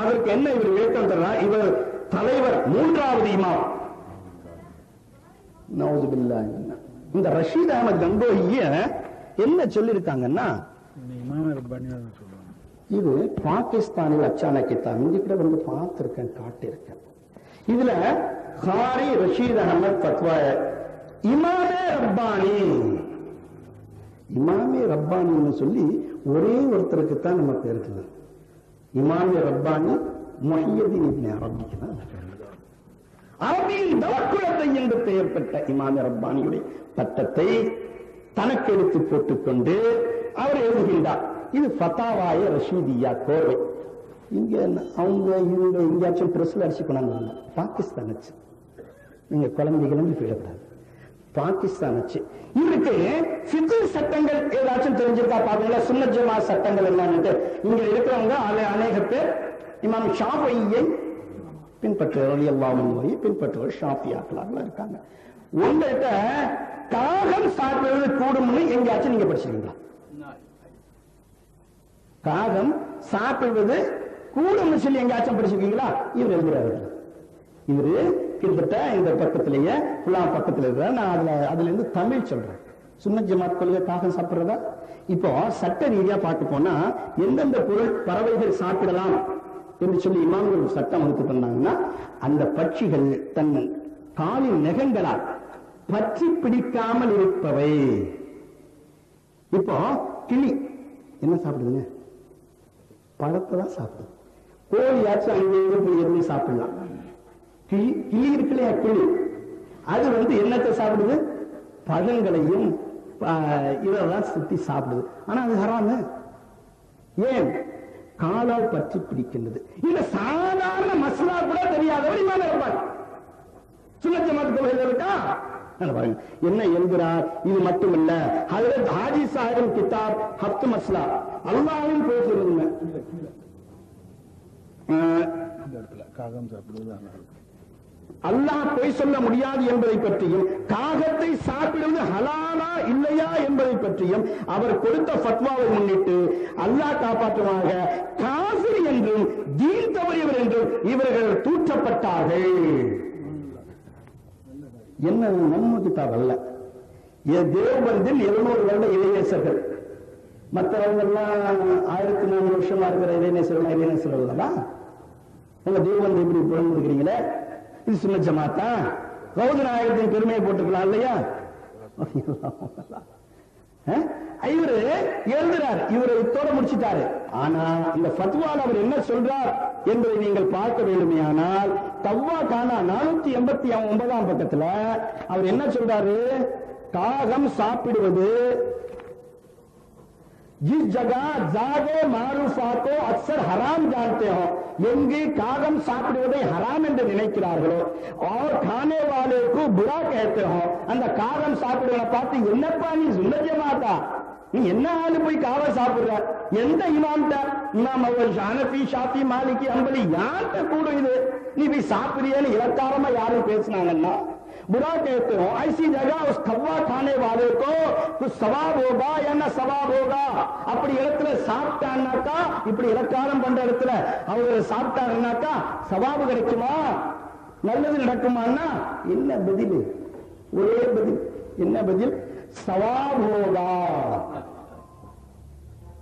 அதற்கு என்ன இவர் விளக்கம் தர்றார் இவர் தலைவர் மூன்றாவது இமாம். இந்த ரஷீத் அகமது கங்கோஹிய என்ன சொல்லியிருக்காங்கன்னா இது பாகிஸ்தானில் அச்சான கித்தாப் இங்க கூட வந்து பார்த்திருக்கேன் காட்டியிருக்கேன். இதுல ஹாரி ரஷீத் அகமது பத்வா இமாமே ரப்பானி. இமாமே ரப்பானின்னு சொல்லி ஒரே ஒருத்தருக்கு தான் நமக்கு இருக்குது இமாமே ரப்பானி மொஹியதீன் இப்னு அரபிக்கு தான் அரபியில் தவக்குலத்தை என்று பெயர் பெற்ற இமாமே ரப்பானியுடைய பட்டத்தை தனக்கு எடுத்து போட்டுக்கொண்டு அவர் எழுதுகின்றார். இது ஃபத்தாவாய ரஷீதியா கோவை இங்க என்ன- அவங்க இவங்க எங்கேயாச்சும் பிரஸ்ல அடிச்சு கொண்டாந்து பாகிஸ்தான் வச்சு நீங்க குழந்தைகளும் போயிடக்கூடாது பாகிஸ்தான் வச்சு இவருக்கு ஃபிக்கு சட்டங்கள் ஏதாச்சும் தெரிஞ்சிருக்கா? பாத்தீங்களா? சுன்னத் ஜமா சட்டங்கள் என்னன்னு இங்க இருக்கிறவங்க அநேக பேர் இமாம் ஷாஃபியை பின்பற்றுவர் எல்லாவும் பின்பற்றுவர் ஷாஃபியாக்களாக இருக்காங்க. உங்கள்கிட்ட காகம் சாப்பிடுவது கூடும்னு எங்கேயாச்சும் நீங்க படிச்சிருக்கீங்களா? காகம் சாப்பிடுவது கூடும்னு சொல்லி எங்கேயாச்சும் படிச்சிருக்கீங்களா? இவர் எழுதுறாரு. இவரு கிட்டத்தட்ட இந்த பக்கத்திலேயே புலா பக்கத்துல இருக்கிற நான் அதுல அதுல இருந்து தமிழ் சொல்றேன். சுன்னத் ஜமாத் கொள்கை காகம் சாப்பிடுறதா? இப்போ சட்ட ரீதியா பார்க்க போனா எந்தெந்த பொருள் பறவைகள் சாப்பிடலாம் என்று சொல்லி இமாம்கள் சட்டம் வகுத்து தந்தாங்கன்னா அந்த பட்சிகள் தன் காலின் நெகங்களால் பற்றி பிடிக்காமல் இருப்பவை. இப்போ கிளி என்ன சாப்பிடுதுங்க? பழத்தை தான் சாப்பிடுது கோழியாச்சும் அங்கே போய் எதுவும் சாப்பிடலாம். கிளி கிளி இருக்கு இல்லையா கிளி. அது வந்து என்னத்தை சாப்பிடுது? பழங்களையும் இதெல்லாம் சுத்தி சாப்பிடுது. ஆனா அது ஹராமு. ஏன்? காலால் பற்றி பிடிக்கின்றது. இந்த சாதாரண மசாலா கூட தெரியாதவர் இமாம் இருப்பார். சுன்னத் ஜமாத் இருக்கா என்ன எழுதுறார் இது மட்டுமல்ல ஹஜரத் ஹாஜி சாஹிபின் கிதாப் ஹப்து மஸ்லா. இந்த இடத்துல காகம் சாப்பிடுவது அல்லாஹ் பொய் சொல்ல முடியாது என்பதை பற்றியும் காகத்தை சாப்பிடுவது ஹலாலா இல்லையா என்பதை பற்றியும் அவர் கொடுத்த ஃபத்வாவை முன்னிட்டு அல்லாஹ் காப்பாற்றுமாக காசிரி என்றும் தீன் தவறியவர் என்றும் இவர்கள் தூற்றப்பட்டார்கள். என்ன நம்ம கிதாப் அல்ல. தேவபந்தில் இருநூறு வருட இளைஞர்கள். மற்றவங்க எல்லாம் ஆயிரத்தி நானூறு வருஷமா இருக்கிற இளைஞர்கள் இளைஞர்கள் அல்லவா? உங்க தேவபந்தி இப்படி புலந்துருக்கிறீங்களே இது சுன்ன ஜமாத்தா? கௌத நாயகத்தின் பெருமையை போட்டுக்கலாம் இல்லையா? இவரு எழுதுறார் இவரு இத்தோட முடிச்சிட்டாரு. ஆனா இந்த பத்வால் அவர் என்ன சொல்றார் என்பதை நீங்கள் பார்க்க வேண்டுமே ஆனால் தவ்வா கானா நானூத்தி எண்பத்தி ஒன்பதாம் பக்கத்துல அவர் என்ன சொல்றாரு? காகம் சாப்பிடுவது जिस जगह जागे मारूफा को अक्सर हराम जानते हो எங்கு காகம் சாப்பிடுவதை ஹராம் என்று நினைக்கிறார்களோ और खाने वाले को बुरा कहते हो அந்த காகம் சாப்பிடுவதை பார்த்து என்னப்பா நீ சுன்னத் ஜமாத்தா நீ என்ன ஆளு போய் காகம் சாப்பிடுற எந்த இமாம்கிட்ட இமாம் அவர் ஷானபி ஷாஃபி மாலிகி அம்பலி யார்கிட்ட கூட இது நீ போய் சாப்பிடுறியன்னு இலக்காரமா யாரும் பேசினாங்கன்னா बुरा कहते हो ऐसी जगह उस कौवा खाने वाले को कुछ सवाब होगा या ना सवाब होगा அப்படி இடத்துல சாப்பிட்டான்னாக்கா இப்படி இலக்காரம் பண்ற இடத்துல அவங்க சாப்பிட்டாருன்னாக்கா சவாபு கிடைக்குமா நல்லது நடக்குமான்னா என்ன பதில் ஒரே பதில் என்ன பதில் சவாப் ஹோகா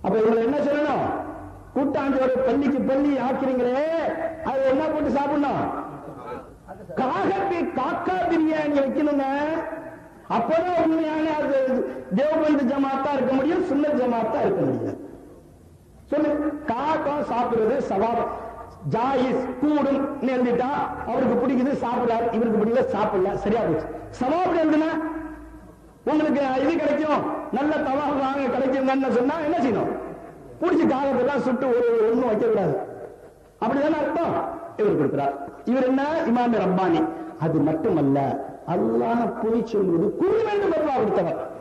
அப்ப இவங்க என்ன சொல்லணும் கூட்டாஞ்சோறு பள்ளிக்கு பள்ளி ஆக்குறீங்களே அது என்ன போட்டு சாப்பிடணும் காகத்தை காக்கா பிரியாணி வைக்கணுங்க அப்பதான் உண்மையான அது தேவபந்து ஜமாத்தா இருக்க முடியும் சுன்ன ஜமாத்தா இருக்க முடியும். சொல்லு காக்கா சாப்பிடுறது சவாப் ஜாயிஸ் கூடும் எழுதிட்டா அவருக்கு பிடிக்குது சாப்பிடாரு இவருக்கு பிடிக்கல சாப்பிடல சரியா போச்சு. சவாப் எழுதுனா உங்களுக்கு இது கிடைக்கும் நல்ல தவா வாங்க கிடைக்கும் சொன்னா என்ன செய்யணும்? பிடிச்சி காகத்தெல்லாம் சுட்டு ஒரு ஒண்ணும் வைக்க கூடாது அப்படிதானே அர்த்தம்? இவர் கொடுக்கிறார். இவர் என்ன? இமாமி ரப்பானி. அது மட்டுமல்ல அல்லாஹ் போய் சொல்வது கூறும் வேண்டும் அல்லாஹ் கொடுத்தவர்.